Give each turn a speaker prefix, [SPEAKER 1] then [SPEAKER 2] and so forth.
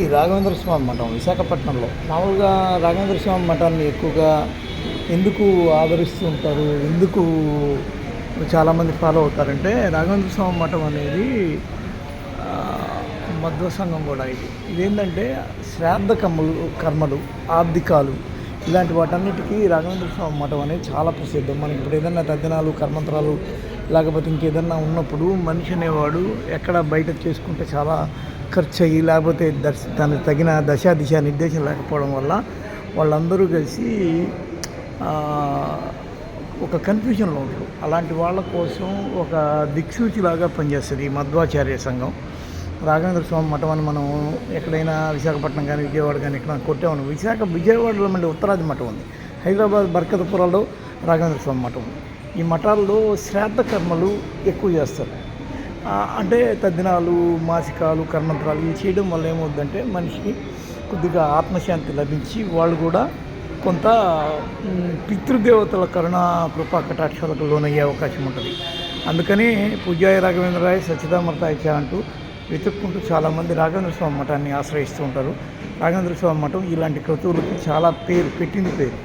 [SPEAKER 1] ఈ రాఘవేంద్ర స్వామి మఠం విశాఖపట్నంలో. మామూలుగా రాఘవేంద్ర స్వామి మఠాన్ని ఎక్కువగా ఎందుకు ఆదరిస్తూ ఉంటారు? ఎందుకు చాలామంది ఫాలో అవుతారంటే రాఘవేంద్ర స్వామి మఠం అనేది మధ్వ సంఘం కూడా ఇది. ఇదేంటంటే శ్రాద్ధ కర్మలు కర్మలు ఆబ్దికాలు ఇలాంటి వాటన్నిటికీ రాఘవేంద్ర స్వామి మఠం అనేది చాలా ప్రసిద్ధం. మనకి ఇప్పుడు ఏదైనా తద్దినాలు కర్మంత్రాలు లేకపోతే ఇంకేదన్నా ఉన్నప్పుడు మనిషి అనేవాడు ఎక్కడ బయట చేసుకుంటే చాలా ఖర్చు అయ్యి లేకపోతే దర్శ దానికి తగిన దశ దిశ నిర్దేశం లేకపోవడం వల్ల వాళ్ళందరూ కలిసి ఒక కన్ఫ్యూజన్లో ఉంటారు. అలాంటి వాళ్ళ కోసం ఒక దిక్సూచిలాగా పనిచేస్తుంది ఈ మధ్వాచార్య సంఘం. రాఘవేంద్ర స్వామి మఠం అని మనం ఎక్కడైనా విశాఖపట్నం కానీ విజయవాడ కానీ ఎక్కడ కొట్టామని విశాఖ విజయవాడలో మళ్ళీ ఉత్తరాది మఠం ఉంది. హైదరాబాద్ బర్కతపురాలో రాఘవేంద్ర స్వామి మఠం ఉంది. ఈ మఠాల్లో శ్రాద్ధ కర్మలు ఎక్కువ చేస్తారు. అంటే తద్దినాలు మాసికాలు కర్మంత్రాలు ఇవి చేయడం వల్ల ఏమవుద్దంటే మనిషికి కొద్దిగా ఆత్మశాంతి లభించి వాళ్ళు కూడా కొంత పితృదేవతల కరుణ కృపా కటాక్షాలకు లోనయ్యే అవకాశం ఉంటుంది. అందుకని పూజారి రాఘవేంద్ర రాయ్ సచ్చిదామర్తాయ చ అంటూ వెతుక్కుంటూ చాలామంది రాఘవేంద్ర స్వామి మఠాన్ని ఆశ్రయిస్తూ ఉంటారు. రాఘవేంద్ర స్వామి మఠం ఇలాంటి క్రతువులకి చాలా పేరు పెట్టింది పేరు.